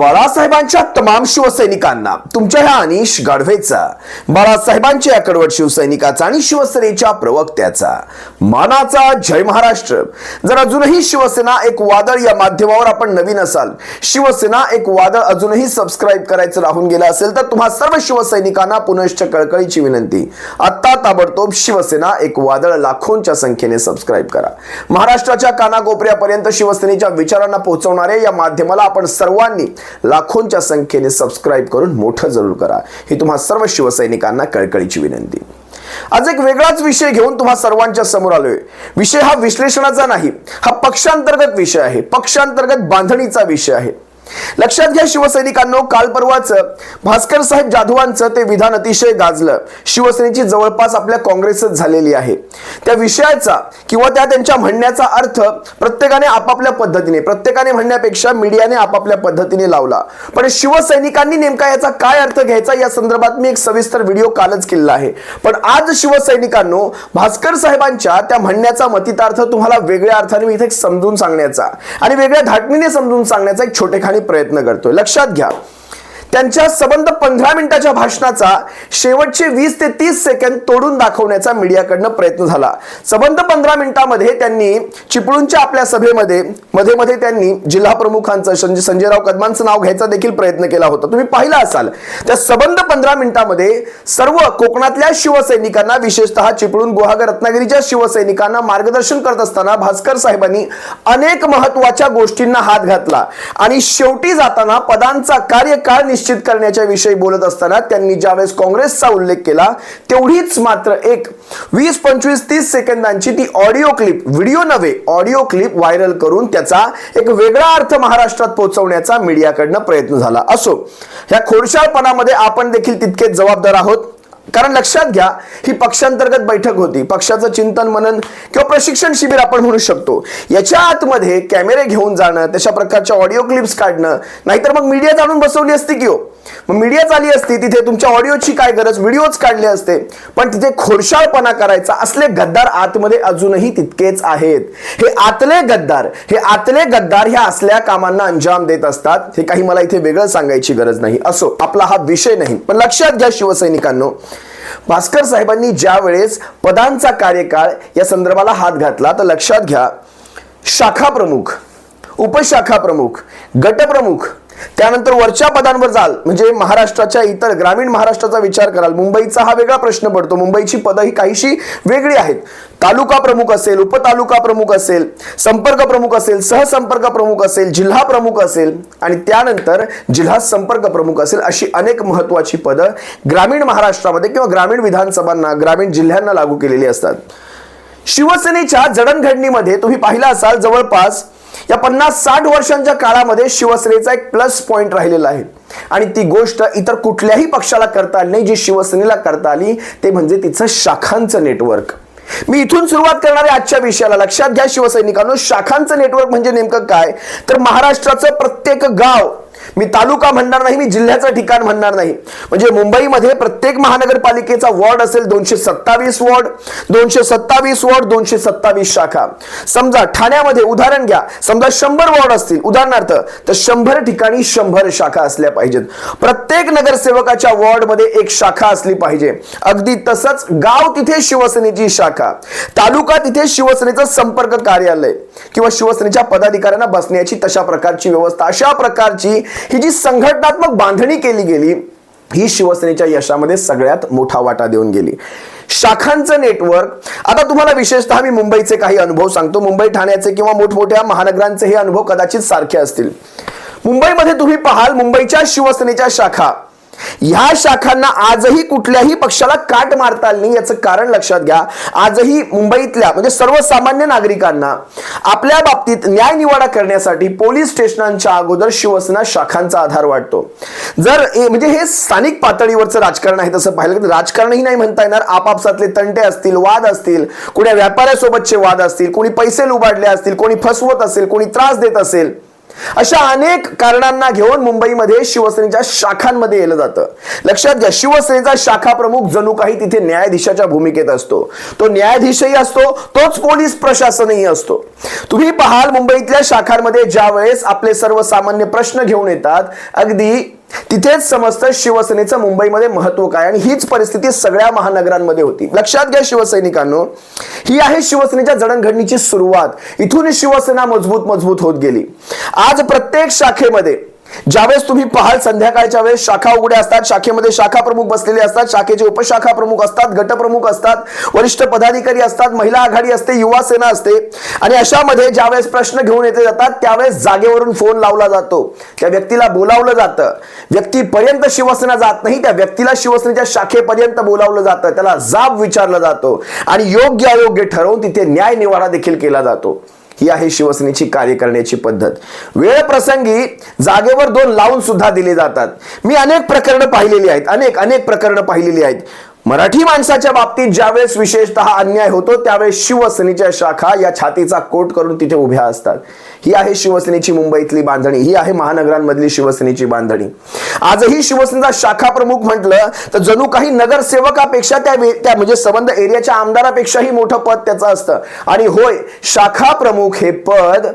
बाळासाहेबांच्या तमाम शिवसैनिकांना तुमच्या ह्या अनिश गाढवेचा बाळासाहेबांच्या या कडवट शिवसैनिकाचा आणि शिवसेनेच्या प्रवक्त्याचा. मानाचा जय महाराष्ट्र. जर अजूनही शिवसेना एक वादळ या माध्यमावर आपण नवीन असाल शिवसेना एक वादळ अजूनही सबस्क्राईब करायचं राहून गेलं असेल तर तुम्हा सर्व शिवसैनिकांना पुनश्च कळकळीची विनंती. आत्ता ताबडतोब शिवसेना एक वादळ लाखोंच्या संख्येने सबस्क्राईब करा. महाराष्ट्राच्या कानाकोपऱ्यापर्यंत शिवसेनेच्या विचारांना पोहोचवणाऱ्या या माध्यमाला आपण सर्वांनी लाखोंच्या संख्येने सबस्क्राईब करून मोठं जरूर करा. ही तुम्हा सर्व शिवसैनिकांना कळकळीची विनंती. आज एक वेगळाच विषय घेऊन तुम्हा सर्वांच्या समोर आलोय. विषय हा विश्लेषणाचा नाही हा पक्षांतर्गत विषय आहे. पक्षांतर्गत बांधणीचा विषय आहे. लक्षात घ्या शिवसैनिकांनो काल परवाच भास्कर साहेब जाधवांचं ते विधान अतिशय गाजलं. शिवसेनेची जवळपास आपल्या काँग्रेसच झालेली आहे. त्या विषयाचा किंवा त्या त्यांच्या म्हणण्याचा अर्थ प्रत्येकाने आपापल्या पद्धतीने प्रत्येकाने म्हणण्यापेक्षा मीडियाने आपापल्या पद्धतीने लावला. पण शिवसैनिकांनी नेमका याचा काय अर्थ घ्यायचा या संदर्भात मी एक सविस्तर व्हिडिओ कालच केलेला आहे. पण आज शिवसैनिकांनो भास्कर साहेबांच्या त्या म्हणण्याचा मतितार्थ तुम्हाला वेगळ्या अर्थाने मी इथे समजून सांगण्याचा आणि वेगळ्या धाटणीने समजून सांगण्याचा एक छोटेखानी प्रयत्न करतोय. लक्षात घ्या. त्यांच्या सबंध पंधरा मिनिटाच्या भाषणाचा शेवटचे वीस ते तीस सेकंद तोडून दाखवण्याचा मीडियाकडनं प्रयत्न झाला. सबंध पंधरा मिनिटामध्ये त्यांनी चिपळूणच्या आपल्या सभेमध्ये मध्ये मध्ये त्यांनी जिल्हा प्रमुखांचं संजयराव कदमांचं नाव घ्यायचा देखील प्रयत्न केला होता. तुम्ही पाहिला असाल त्या सबंध पंधरा मिनिटामध्ये सर्व कोकणातल्या शिवसैनिकांना विशेषतः चिपळूण गुहागर रत्नागिरीच्या शिवसैनिकांना मार्गदर्शन करत असताना भास्कर साहेबांनी अनेक महत्त्वाच्या गोष्टींना हात घातला. आणि शेवटी जाताना पदांचा कार्यकाळ निश्चित करण्याच्या विषयी बोलत असताना त्यांनी ज्यावेळेस काँग्रेसचा उल्लेख केला तेवढीच मात्र एक वीस पंचवीस तीस सेकंदांची ती ऑडिओ क्लिप व्हिडिओ नव्हे ऑडिओ क्लिप व्हायरल करून त्याचा एक वेगळा अर्थ महाराष्ट्रात पोहोचवण्याचा मीडियाकडनं प्रयत्न झाला असो. ह्या खोडशाळपणामध्ये आपण देखील तितकेच जबाबदार आहोत. कारण लक्षात घ्या ही पक्षांतर्गत बैठक होती. पक्षाचं चिंतन मनन किंवा प्रशिक्षण शिबिर आपण म्हणू शकतो. याच्या आतमध्ये कॅमेरे घेऊन जाणं तशा प्रकारच्या ऑडिओ क्लिप्स काढणं नाहीतर मग मीडिया जाणून बसवली असती की हो. मग मीडिया आली असती तिथे तुमच्या ऑडिओची काय गरज? व्हिडिओच काढले असते. पण तिथे खोडशाळपणा करायचा असले गद्दार आतमध्ये अजूनही तितकेच आहेत. हे आतले गद्दार हे आतले गद्दार ह्या असल्या कामांना अंजाम देत असतात. हे काही मला इथे वेगळं सांगायची गरज नाही. असो आपला हा विषय नाही. पण लक्षात घ्या शिवसैनिकांनो भास्कर साहेबांनी ज्या वेळेस पदांचा कार्यकाळ या संदर्भाला हात घातला तर लक्षात घ्या शाखा प्रमुख उपशाखा प्रमुख गटप्रमुख त्यानंतर वरच्या पदांवर जाल. म्हणजे महाराष्ट्राच्या इतर ग्रामीण महाराष्ट्राचा विचार कराल. मुंबईचा हा वेगळा प्रश्न पडतो. मुंबईची पदं ही काहीशी वेगळी आहेत. तालुका प्रमुख असेल उपतालुका प्रमुख असेल संपर्क प्रमुख असेल सहसंपर्क प्रमुख असेल जिल्हा प्रमुख असेल आणि त्यानंतर जिल्हा संपर्क प्रमुख असेल अशी अनेक महत्वाची पदं ग्रामीण महाराष्ट्रामध्ये किंवा ग्रामीण विधानसभांना ग्रामीण जिल्ह्यांना लागू केलेली असतात. शिवसेनेच्या जडणघडणीमध्ये तुम्ही पाहिला असाल जवळपास या पन्नास साठ वर्षांच्या काळामध्ये शिवसेनेचा एक प्लस पॉईंट राहिलेला आहे. आणि ती गोष्ट इतर कुठल्याही पक्षाला करता आली नाही जी शिवसेनेला करता आली ते म्हणजे तिचं शाखांचं नेटवर्क मी इथून सुरुवात करणारे आजच्या विषयाला लक्षात घ्या शिवसैनिकांनो शाखांचं नेटवर्क म्हणजे नेमकं काय? तर महाराष्ट्राचं प्रत्येक गाव मी तालुका म्हणणार नाही मी जिल्ह्याचं ठिकाण म्हणणार नाही. म्हणजे मुंबईमध्ये प्रत्येक महानगरपालिकेचा वॉर्ड असेल दोनशे सत्तावीस वॉर्ड दोनशे सत्तावीस वॉर्ड दोनशे सत्तावीस शाखा. समजा ठाण्यामध्ये उदाहरण घ्या. समजा शंभर वॉर्ड असतील उदाहरणार्थ तर शंभर ठिकाणी शंभर शाखा असल्या पाहिजेत. प्रत्येक नगरसेवकाच्या वॉर्डमध्ये एक शाखा असली पाहिजे. अगदी तसंच गाव तिथे शिवसेनेची शाखा तालुका तिथे शिवसेनेचं संपर्क कार्यालय किंवा शिवसेनेच्या पदाधिकाऱ्यांना बसण्याची तशा प्रकारची व्यवस्था अशा प्रकारची ही जी संघटनात्मक बांधणी केली गेली ही शिवसेनेच्या यशामध्ये सगळ्यात मोठा वाटा देऊन गेली. शाखांचं नेटवर्क आता तुम्हाला विशेषतः मी मुंबईचे काही अनुभव सांगतो. मुंबई ठाण्याचे किंवा मोठमोठ्या महानगरांचे हे अनुभव कदाचित सारखे असतील. मुंबईमध्ये तुम्ही पाहाल मुंबईच्या शिवसेनेच्या शाखा ह्या शाखांना आजही कुठल्याही पक्षाला काट मारता आली नाही याचं कारण लक्षात घ्या. आजही मुंबईतल्या म्हणजे सर्वसामान्य नागरिकांना आपल्या बाबतीत न्याय निवाडा करण्यासाठी पोलीस स्टेशनांच्या अगोदर शिवसेना शाखांचा आधार वाटतो. जर म्हणजे हे स्थानिक पातळीवरचं राजकारण आहे तसं पाहिलं तर राजकारणही नाही म्हणता येणार. आपापसातले तंटे असतील वाद असतील कुण्या व्यापाऱ्यासोबतचे वाद असतील कोणी पैसे लुबाडले असतील कोणी फसवत असेल कोणी त्रास देत असेल अशा अनेक कारणांना घेऊन मुंबईमध्ये शिवसेनेच्या शाखांमध्ये येलं जातं. लक्षात घ्या शिवसेनेचा शाखा प्रमुख जणू काही तिथे न्यायाधीशाच्या भूमिकेत असतो. तो न्यायाधीशही असतो तोच पोलीस प्रशासनही असतो. तुम्ही पाहाल मुंबईतल्या शाखांमध्ये ज्या वेळेस आपले सर्वसामान्य प्रश्न घेऊन येतात अगदी तिथेच समजतं शिवसेनेचं मुंबईमध्ये महत्त्व काय आणि हीच परिस्थिती सगळ्या महानगरांमध्ये होती. लक्षात घ्या शिवसैनिकांनो ही आहे शिवसेनेच्या जडणघडणीची सुरुवात. इथून शिवसेना मजबूत मजबूत होत गेली. आज प्रत्येक शाखेमध्ये ज्यावेळेस तुम्ही पाहाल संध्याकाळच्या वेळेस शाखा उघड्या असतात शाखेमध्ये शाखा प्रमुख बसलेले असतात शाखेचे उपशाखा प्रमुख असतात गटप्रमुख असतात वरिष्ठ पदाधिकारी असतात महिला आघाडी असते युवा सेना असते. आणि अशामध्ये ज्यावेळेस प्रश्न घेऊन येते जातात त्यावेळेस जागेवरून फोन लावला जातो. त्या व्यक्तीला बोलावलं जातं. व्यक्तीपर्यंत शिवसेना जात नाही त्या व्यक्तीला शिवसेनेच्या शाखेपर्यंत बोलावलं जातं. त्याला जाब विचारला जातो. आणि योग्य अयोग्य ठरवून तिथे न्याय निवाडा देखील केला जातो. ही आहे शिवसेनेची कार्य करण्याची पद्धत. वेळ प्रसंगी जागेवर दोन लावून सुद्धा दिले जातात. मी अनेक प्रकरणं पाहिलेली आहेत अनेक अनेक प्रकरणं पाहिलेली आहेत. मराठी माणसाच्या बाबतीत ज्यावेळेस विशेषतः अन्याय होतो त्यावेळेस शिवसेनेच्या शाखा या छातीचा कोट करून तिथे उभ्या असतात. ही आहे शिवसेनेची मुंबईतली बांधणी. ही आहे महानगरांमधली शिवसेनेची बांधणी. आजही शिवसेनेचा शाखा प्रमुख म्हटलं तर जणू काही नगरसेवकापेक्षा त्या त्या म्हणजे संबंध एरियाच्या आमदारापेक्षाही मोठं पद त्याचं असतं. आणि होय शाखा प्रमुख हे पद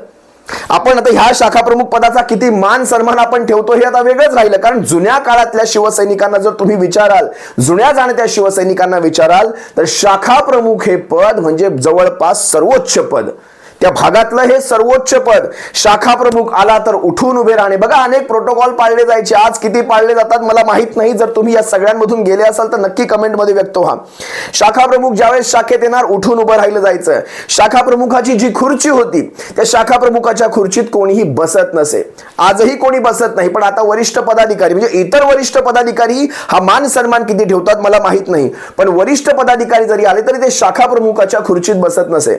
आपण आता ह्या शाखा प्रमुख पदाचा किती मान सन्मान आपण ठेवतो हे आता वेगळंच राहिलं. कारण जुन्या काळातल्या शिवसैनिकांना जर तुम्ही विचाराल जुन्या जाणत्या शिवसैनिकांना विचाराल तर शाखा प्रमुख हे पद म्हणजे जवळपास सर्वोच्च पद. त्या भागातलं हे सर्वोच्च पद शाखा प्रमुख आला तर उठून उभे राहणे. बघा अनेक प्रोटोकॉल पाळले जायचे. आज किती पाळले जातात मला माहीत नाही. जर तुम्ही या सगळ्यांमधून गेले असाल तर नक्की कमेंटमध्ये व्यक्त व्हा. शाखा प्रमुख ज्यावेळेस शाखेत येणार उठून उभं राहिलं जायचं. शाखा प्रमुखाची जी खुर्ची होती त्या शाखा प्रमुखाच्या खुर्चीत कोणीही बसत नसे. आजही कोणी बसत नाही पण आता वरिष्ठ पदाधिकारी म्हणजे इतर वरिष्ठ पदाधिकारी हा मान सन्मान किती ठेवतात मला माहीत नाही. पण वरिष्ठ पदाधिकारी जरी आले तरी ते शाखा प्रमुखाच्या खुर्चीत बसत नसे.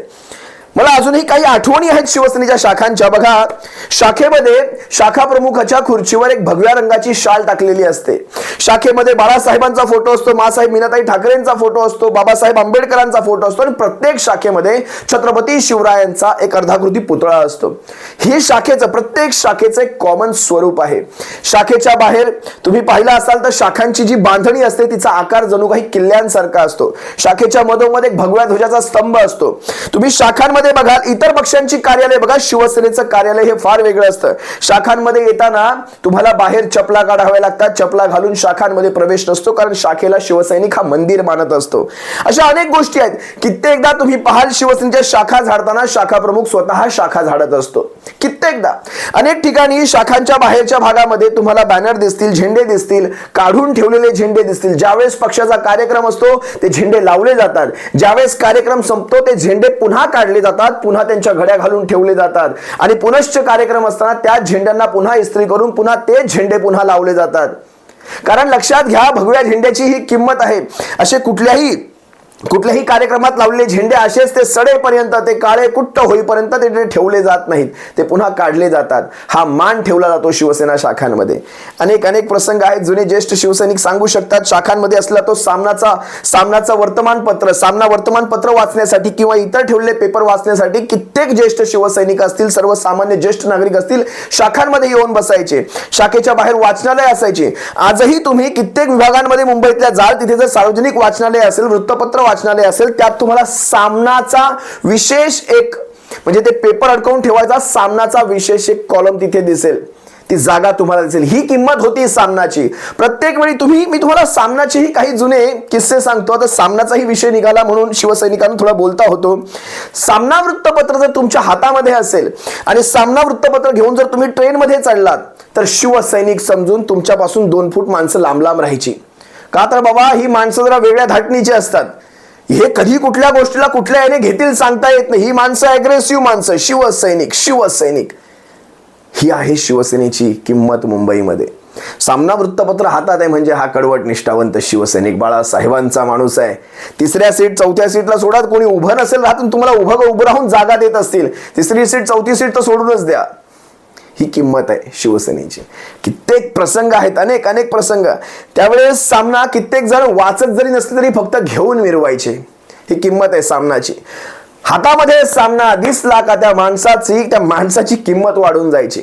मला अजूनही काही आठवणी आहेत शिवसेनेच्या शाखांच्या. बघा शाखेमध्ये शाखा प्रमुखाच्या खुर्चीवर एक भगव्या रंगाची शाल टाकलेली असते. शाखेमध्ये बाळासाहेबांचा फोटो असतो मासाहेब मीनाताई ठाकरेंचा फोटो असतो बाबासाहेब आंबेडकरांचा फोटो असतो आणि प्रत्येक शाखेमध्ये छत्रपती शिवरायांचा एक अर्धाकृती पुतळा असतो. ही शाखेचं प्रत्येक शाखेचं एक कॉमन स्वरूप आहे. शाखेच्या बाहेर तुम्ही पाहिलं असाल तर शाखांची जी बांधणी असते तिचा आकार जणू काही किल्ल्यांसारखा असतो. शाखेच्या मधोमध एक भगव्या ध्वजाचा स्तंभ असतो. तुम्ही शाखांमध्ये बघाल इतर पक्षांची कार्यालय बघा शिवसेनेचं कार्यालय हे फार वेगळं असतं. शाखांमध्ये येताना तुम्हाला बाहेर चपला काढाव्या लागतात चपला घालून शाखांमध्ये प्रवेश नसतो कारण शाखेला शिवसैनिक हा मंदिर मानत असतो. अशा अनेक गोष्टी आहेत. कित्येकदा तुम्ही पाहाल शिवसेनेच्या शाखा झाडताना शाखा प्रमुख स्वतः शाखा झाडत असतो. कित्येकदा. अनेक ठिकाणी शाखांच्या बाहेरच्या भागामध्ये तुम्हाला बॅनर दिसतील झेंडे दिसतील काढून ठेवलेले झेंडे दिसतील. ज्यावेळेस पक्षाचा कार्यक्रम असतो ते झेंडे लावले जातात. ज्यावेळेस कार्यक्रम संपतो ते झेंडे पुन्हा काढले जातात. पुन्हा त्यांच्या घड्या घालून ठेवले जातात. आणि पुनश्च कार्यक्रम असताना त्या झेंड्यांना पुन्हा इस्त्री करून पुन्हा ते झेंडे पुन्हा लावले जातात. कारण लक्षात घ्या भगव्या झेंड्याची ही किंमत आहे. असे कुठल्याही कुठल्याही कार्यक्रमात लावलेले झेंडे असेच ते सडेपर्यंत ते काळे कुट्ट होईपर्यंत ते ठेवले जात नाहीत. ते पुन्हा काढले जातात. हा मान ठेवला जातो शिवसेना शाखांमध्ये. अनेक अनेक प्रसंग आहेत. जुने ज्येष्ठ शिवसैनिक सांगू शकतात शाखांमध्ये असला तो सामनाचा सामनाचा वर्तमानपत्र सामना वर्तमानपत्र वाचण्यासाठी किंवा इतर ठेवलेले पेपर वाचण्यासाठी कित्येक ज्येष्ठ शिवसैनिक असतील सर्वसामान्य ज्येष्ठ नागरिक असतील शाखांमध्ये येऊन बसायचे. शाखेच्या बाहेर वाचनालय असायचे. आजही तुम्ही कित्येक विभागांमध्ये मुंबईतल्या जाल तिथे जर सार्वजनिक वाचनालय असेल वृत्तपत्र वाचनालय असेल त्यात तुम्हाला सामनाचा विशेष एक म्हणजे ते पेपर अडकवून ठेवायचा सामनाचा विशेष एक कॉलम तिथे दिसेल. ती जागा तुम्हाला दिसेल. ही किंमत होती सामनाची. प्रत्येक वेळी तुम्ही मी तुम्हाला सामनाचेही काही जुने किस्से सांगतो. आता सामनाचाही विषय निघाला म्हणून शिवसैनिकांना थोडा बोलता होतो. सामना वृत्तपत्र जर तुमच्या हातामध्ये असेल आणि सामना वृत्तपत्र घेऊन जर तुम्ही ट्रेनमध्ये चढलात तर शिवसैनिक समजून तुमच्यापासून दोन फूट माणसं लांब लांब राहायची. का तर बाबा ही माणसं जरा वेगळ्या धाटणीची असतात. हे कधी कुठल्या गोष्टीला कुठल्या याने घेतील सांगता येत नाही. ही माणसं अग्रेसिव्ह माणसं शिवसैनिक शिवसैनिक. ही आहे शिवसेनेची किंमत मुंबईमध्ये. सामना वृत्तपत्र हातात आहे म्हणजे हा कडवट निष्ठावंत शिवसैनिक. बाळासाहेबांचा माणूस आहे. तिसऱ्या सीट चौथ्या सीटला सोडात कोणी उभं नसेल राहतून तुम्हाला उभं उभं राहून जागा देत असतील. तिसरी सीट चौथी सीट तर सोडूनच द्या. ही किंमत आहे शिवसेनेची. कित्येक प्रसंग आहेत अनेक अनेक प्रसंग. त्यावेळेस सामना कित्येक जण वाचत जरी नसले तरी फक्त घेऊन मिरवायचे. ही किंमत आहे सामनाची. हातामध्ये सामना दिसला का त्या माणसाची त्या माणसाची किंमत वाढून जायची.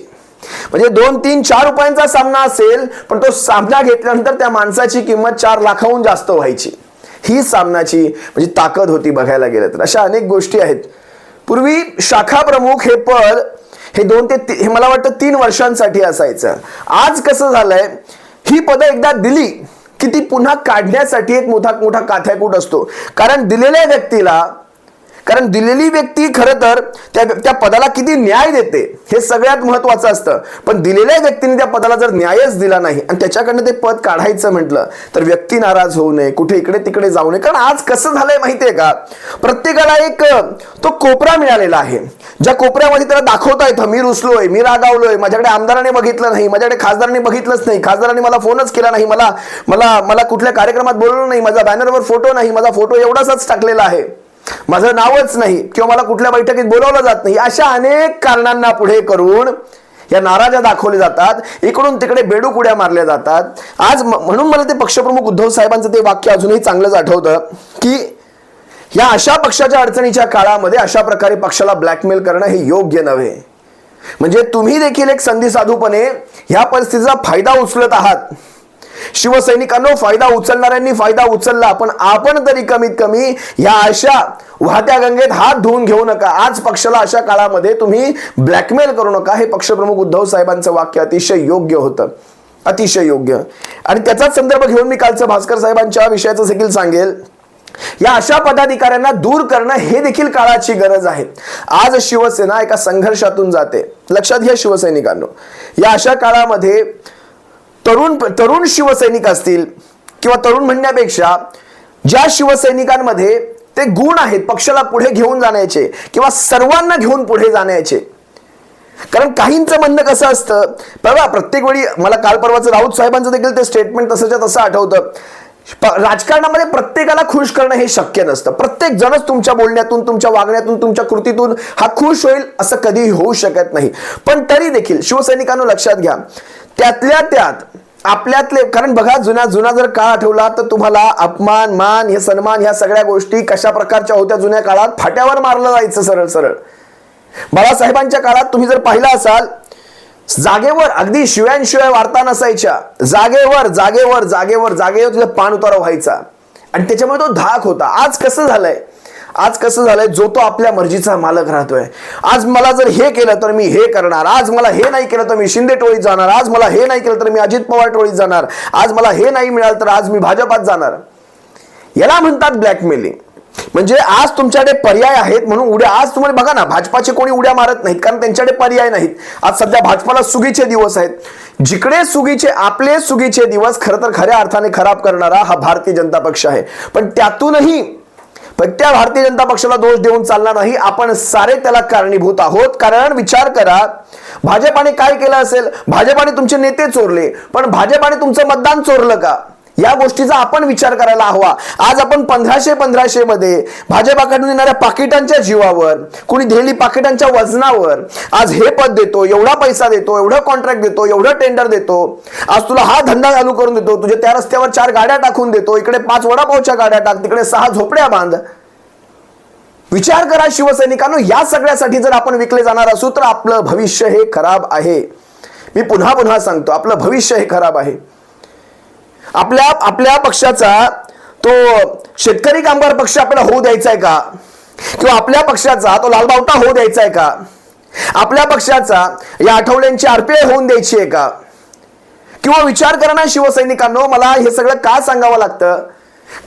म्हणजे दोन तीन चार रुपयांचा सामना असेल पण तो सामना घेतल्यानंतर त्या माणसाची किंमत चार लाखाहून जास्त व्हायची. ही सामनाची म्हणजे ताकद होती बघायला गेलं तर. अशा अनेक गोष्टी आहेत. पूर्वी शाखा प्रमुख हे पद हे दोन ते हे मला वाटतं तीन वर्षांसाठी असायचं. आज कसं झालंय ही पदं एकदा दिली की ती पुन्हा काढण्यासाठी एक मोठा मोठा काथ्याकूट असतो. कारण दिलेल्या व्यक्तीला कारण दिलेली व्यक्ती खरं तर त्या त्या पदाला किती न्याय देते हे सगळ्यात महत्वाचं असतं. पण दिलेल्या व्यक्तीने त्या पदाला जर न्यायच दिला नाही आणि त्याच्याकडनं ते पद काढायचं म्हटलं तर व्यक्ती नाराज होऊ नये कुठे इकडे तिकडे जाऊ नये. कारण आज कसं झालंय माहितीये का? प्रत्येकाला एक तो कोपरा मिळालेला आहे. ज्या कोपऱ्यामध्ये त्याला दाखवता येतं मी रुसलोय मी रागावलोय माझ्याकडे आमदाराने बघितलं नाही माझ्याकडे खासदारांनी बघितलंच नाही खासदारांनी मला फोनच केला नाही मला मला मला कुठल्या कार्यक्रमात बोललो नाही माझा बॅनरवर फोटो नाही माझा फोटो एवढाच टाकलेला आहे. माझं नावच नाही किंवा मला कुठल्या बैठकीत बोलावलं जात नाही अशा अनेक कारणांना पुढे करून या नाराजा दाखवल्या जातात. इकडून तिकडे बेडूक उड्या मारल्या जातात. आज म्हणून मला ते पक्षप्रमुख उद्धव साहेबांचं ते वाक्य अजूनही चांगलंच आठवतं की या अशा पक्षाच्या अडचणीच्या काळामध्ये अशा प्रकारे पक्षाला ब्लॅकमेल करणं हे योग्य नव्हे. म्हणजे तुम्ही देखील एक संधी साधूपणे ह्या परिस्थितीचा फायदा उचलत आहात. शिवसैनिकांनो फायदा उचलणाऱ्यांनी फायदा उचलला पण आपण तरी कमीत कमी या अशा वाहत्या गंगेत हात धुवून घेऊ नका. आज पक्षाला अशा काळामध्ये तुम्ही ब्लॅकमेल करू नका. हे पक्षप्रमुख उद्धव साहेबांचं वाक्य अतिशय योग्य होतं. अतिशय योग्य. आणि त्याचाच संदर्भ घेऊन मी कालचं भास्कर साहेबांच्या विषयाचं देखील सांगेल. या अशा पदाधिकाऱ्यांना दूर करणं हे देखील काळाची गरज आहे. आज शिवसेना एका संघर्षातून जाते. लक्षात घ्या शिवसैनिकांनो. या अशा काळामध्ये तरुण तरुण शिवसैनिक असतील किंवा तरुण म्हणण्यापेक्षा ज्या शिवसैनिकांमध्ये ते गुण आहेत पक्षाला पुढे घेऊन जाण्याचे किंवा सर्वांना घेऊन पुढे जाण्याचे. कारण काहींचं म्हणणं कसं असतं बघा प्रत्येक वेळी मला काल परवाचं राऊत साहेबांचं देखील ते स्टेटमेंट तसंच्या तसं आठवतं. राजकारणामध्ये प्रत्येकाला खुश करणं हे शक्य नसतं. प्रत्येक जणच तुमच्या बोलण्यातून तुमच्या वागण्यातून तुमच्या कृतीतून हा खुश होईल असं कधीही होऊ शकत नाही. पण तरी देखील शिवसैनिकांना लक्षात घ्या त्यातल्या त्यात आपल्यातले कारण बघा जुना जुना जर काळ आठवला तर तुम्हाला अपमान मान हे सन्मान ह्या सगळ्या गोष्टी कशा प्रकारच्या होत्या जुन्या काळात? फाट्यावर मारलं जायचं सरळ सरळ. बाळासाहेबांच्या काळात तुम्ही जर पाहिला असाल जागेवर अगदी शिव्यांशिवाय वार्ता नसायच्या. जागेवर जागेवर जागेवर जागेवर तिथं पान उतारा व्हायचा. आणि त्याच्यामुळे तो धाक होता. आज कसं झालंय? आज कसं झालंय? जो तो आपल्या मर्जीचा मालक राहतोय. आज मला जर हे केलं तर मी हे करणार. आज मला हे नाही केलं तर मी शिंदे टोळीत जाणार. आज मला हे नाही केलं तर मी अजित पवार टोळीत जाणार. आज मला हे नाही मिळालं तर आज मी भाजपात जाणार. याला म्हणतात ब्लॅकमेलिंग म्हणजे आज तुमच्याकडे पर्याय आहेत म्हणून उड्या आज तुम्हाला बघा ना भाजपाचे कोणी उड्या मारत नाहीत कारण त्यांच्याकडे पर्याय नाहीत. आज सध्या भाजपाला सुगीचे दिवस आहेत. जिकडे सुगीचे आपले सुगीचे दिवस खरं तर खऱ्या अर्थाने खराब करणारा हा भारतीय जनता पक्ष आहे. पण त्यातूनही पण त्या भारतीय जनता पक्षाला दोष देऊन चालणार नाही. आपण सारे त्याला कारणीभूत आहोत. कारण विचार करा भाजपाने काय केलं असेल? भाजपाने तुमचे नेते चोरले. पण भाजपाने तुमचं मतदान चोरलं का? या गोष्टीचा आपण विचार करायला हवा. आज आपण पंधराशे पंधराशे मध्ये भाजपाकडून येणाऱ्या पाकिटांच्या जीवावर कुणी दिलेली पाकिटांच्या वजनावर आज हे पद देतो एवढा पैसा देतो एवढं कॉन्ट्रॅक्ट देतो एवढं टेंडर देतो. आज तुला हा धंदा चालू करून देतो तुझे त्या रस्त्यावर चार गाड्या टाकून देतो इकडे पाच वडापावच्या गाड्या टाक तिकडे सहा झोपड्या बांध. विचार करा शिवसैनिकांनो या सगळ्यासाठी जर आपण विकले जाणार असू तर आपलं भविष्य हे खराब आहे. मी पुन्हा पुन्हा सांगतो आपलं भविष्य हे खराब आहे. आपल्या आपल्या पक्षाचा तो शेतकरी कामगार पक्ष आपल्याला होऊ द्यायचा आहे का? किंवा आपल्या पक्षाचा तो लालबावटा होऊ द्यायचा आहे का? आपल्या पक्षाचा या आठवड्यांची आरपीआय होऊन द्यायची आहे का? किंवा विचार करा शिवसैनिकांनो मला हे सगळं का सांगावं लागतं?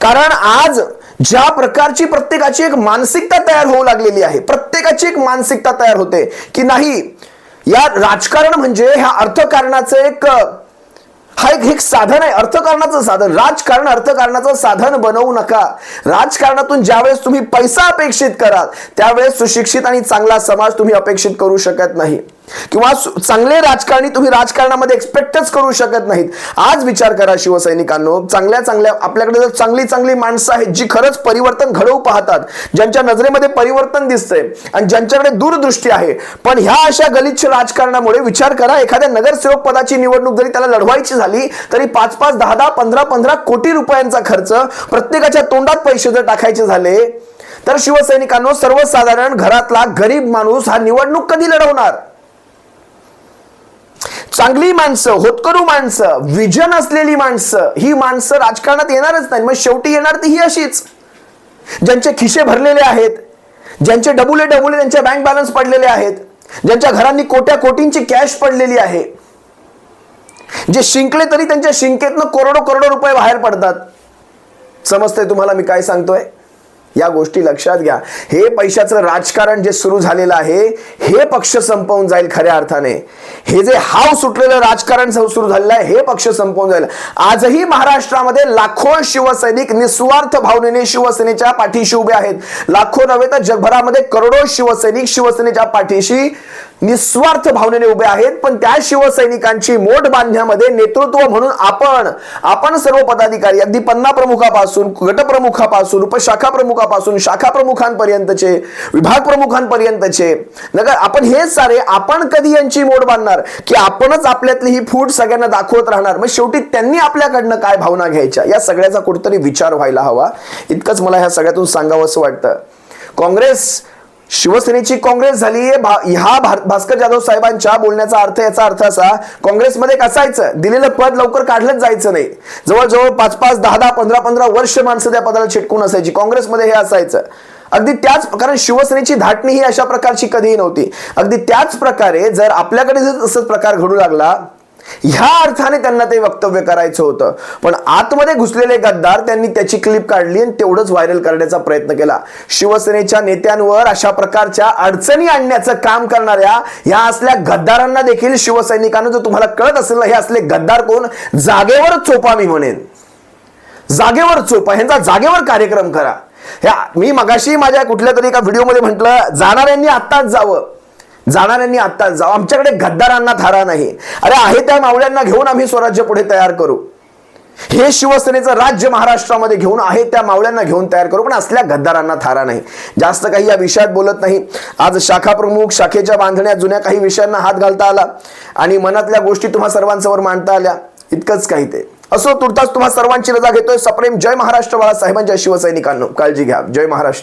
कारण आज ज्या प्रकारची प्रत्येकाची एक मानसिकता तयार होऊ लागलेली आहे प्रत्येकाची एक मानसिकता तयार होते की नाही या राजकारण म्हणजे ह्या अर्थकारणाचं एक हा एक एक साधन आहे अर्थकारणाचं साधन. राजकारण अर्थकारणाचं साधन बनवू नका. राजकारणातून ज्यावेळेस तुम्ही पैसा अपेक्षित कराल त्यावेळेस सुशिक्षित आणि चांगला समाज तुम्ही अपेक्षित करू शकत नाही. किंवा चांगले राजकारणी तुम्ही राजकारणामध्ये एक्सपेक्टच करू शकत नाहीत. आज विचार करा शिवसैनिकांनो चांगल्या चांगल्या आपल्याकडे जर चांगली चांगली माणसं आहेत जी खरंच परिवर्तन घडवू पाहतात ज्यांच्या नजरेमध्ये परिवर्तन दिसतंय आणि ज्यांच्याकडे दूरदृष्टी आहे पण ह्या अशा गलिच्छ राजकारणामुळे विचार करा एखाद्या नगरसेवक पदाची निवडणूक जरी त्याला लढवायची झाली तरी पाच पाच दहा दहा पंधरा पंधरा कोटी रुपयांचा खर्च प्रत्येकाच्या तोंडात पैसे जर टाकायचे झाले तर शिवसैनिकांनो सर्वसाधारण घरातला गरीब माणूस हा निवडणूक कधी लढवणार? चांगली माणसं होतकरू माणसं विजन असलेली माणसं ही माणसं राजकारणात येणारच नाही मग शेवटी येणार ती ही अशीच. ज्यांचे खिशे भरलेले आहेत ज्यांचे डबुले डबुले त्यांचे बँक बॅलन्स पडलेले आहेत ज्यांच्या घरांनी कोट्या कोटींची कॅश पडलेली आहे जे शिंकले तरी त्यांच्या शिंकेतनं करोडो करोडो रुपये बाहेर पडतात. समजतंय तुम्हाला मी काय सांगतोय? या गोष्टी लक्षात घ्या. हे पैशाचं राजकारण जे सुरू झालेलं आहे हे पक्ष संपवून जाईल खऱ्या अर्थाने. हे जे हाव सुटलेलं राजकारण सुरू झालेलं आहे हे पक्ष संपवून जाईल. आजही महाराष्ट्रामध्ये लाखो शिवसैनिक निस्वार्थ भावनेने शिवसेनेच्या पाठीशी उभे आहेत. लाखो नव्हे तर जगभरामध्ये करोडो शिवसैनिक शिवसेनेच्या पाठीशी निस्वार्थ भावनेने उभे आहेत पण त्या शिवसैनिकांची मोठ बांधण्यामध्ये नेतृत्व म्हणून आपण आपण सर्व पदाधिकारी अगदी पन्ना प्रमुखापासून गटप्रमुखापासून उपशाखा प्रमुखापासून शाखा प्रमुखांपर्यंतचे विभाग प्रमुखांपर्यंतचे नगर आपण हे सारे आपण कधी यांची मोड बांधणार? की आपणच आपल्यातली ही फूट सगळ्यांना दाखवत राहणार. मग शेवटी त्यांनी आपल्याकडनं काय भावना घ्यायच्या? या सगळ्याचा कुठतरी विचार व्हायला हवा. इतकंच मला ह्या सगळ्यातून सांगावं असं वाटतं. काँग्रेस शिवसेनेची काँग्रेस झाली ह्या भास्कर जाधव साहेबांच्या बोलण्याचा अर्थ याचा अर्थ असा काँग्रेसमध्ये एक असायचं दिलेलं पद लवकर काढलंच जायचं नाही. जवळजवळ पाच पाच दहा दहा पंधरा पंधरा वर्ष माणसं त्या पदाला चिटकून असायची. काँग्रेसमध्ये हे असायचं. अगदी त्याच कारण शिवसेनेची धाटणी ही अशा प्रकारची कधीही नव्हती. अगदी त्याच प्रकारे जर आपल्याकडे जर तसंच प्रकार घडू लागला ह्या अर्थाने त्यांना ते वक्तव्य करायचं होतं. पण आतमध्ये घुसलेले गद्दार त्यांनी त्याची क्लिप काढली आणि तेवढंच व्हायरल करण्याचा प्रयत्न केला. शिवसेनेच्या नेत्यांवर अशा प्रकारच्या अडचणी आणण्याचं काम करणाऱ्या ह्या असल्या गद्दारांना देखील शिवसैनिकांना जर तुम्हाला कळत असेल ना हे असले गद्दार कोण? जागेवर चोपा मी म्हणेन. जागेवर चोपा ह्यांचा जागेवर कार्यक्रम करा. ह्या मी मगाशी माझ्या कुठल्या तरी एका व्हिडिओमध्ये म्हटलं जाणाऱ्यांनी आत्ताच जावं. जाणाऱ्यांनी आत्ता जावं. आमच्याकडे गद्दारांना थारा नाही. अरे आहे त्या मावळ्यांना घेऊन आम्ही स्वराज्य पुढे तयार करू. हे शिवसेनेचं राज्य महाराष्ट्रामध्ये घेऊन आहे त्या मावळ्यांना घेऊन तयार करू पण असल्या गद्दारांना थारा नाही. जास्त काही या विषयात बोलत नाही. आज शाखा प्रमुख शाखेच्या बांधण्या जुन्या काही विषयांना हात घालता आला आणि मनातल्या गोष्टी तुम्हा सर्वांसमोर मांडता आल्या. इतकंच काही ते. असो तुर्तास तुम्हा सर्वांची रजा घेतोय सप्रेम जय महाराष्ट्र बाळासाहेबांच्या शिवसैनिकांनो. काळजी घ्या. जय महाराष्ट्र.